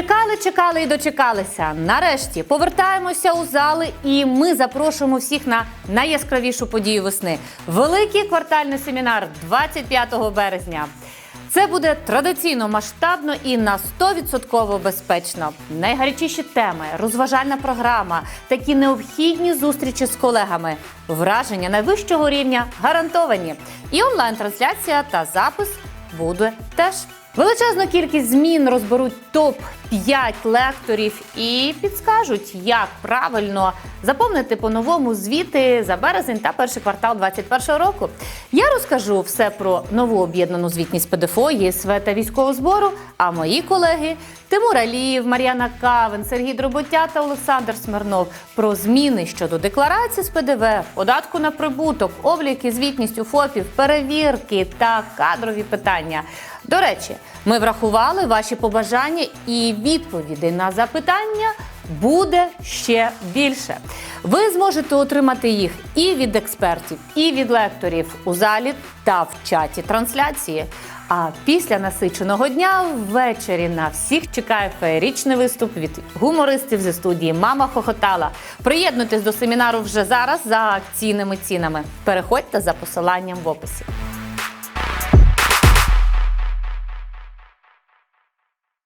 Чекали, чекали і дочекалися. Нарешті повертаємося у зали, і ми запрошуємо всіх на найяскравішу подію весни великий квартальний семінар 25 березня. Це буде традиційно масштабно і на 100% безпечно. Найгарячіші теми, розважальна програма, такі необхідні зустрічі з колегами, враження найвищого рівня гарантовані. І онлайн-трансляція та запис буде теж. Величезну кількість змін розберуть топ 5 лекторів і підскажуть, як правильно заповнити по-новому звіти за березень та перший квартал 2021 року. Я розкажу все про нову об'єднану звітність ПДФО, ЄСВ та військового збору. А мої колеги Тимур Алієв, Мар'яна Кавен, Сергій Дроботя та Олександр Смирнов про зміни щодо декларації з ПДВ, податку на прибуток, обліки, звітність у ФОПів, перевірки та кадрові питання. До речі, ми врахували ваші побажання і відповіді на запитання буде ще більше. Ви зможете отримати їх і від експертів, і від лекторів у залі та в чаті трансляції. А після насиченого дня ввечері на всіх чекає феєрічний виступ від гумористів зі студії Мама Хохотала. Приєднуйтесь до семінару вже зараз за акційними цінами. Переходьте за посиланням в описі.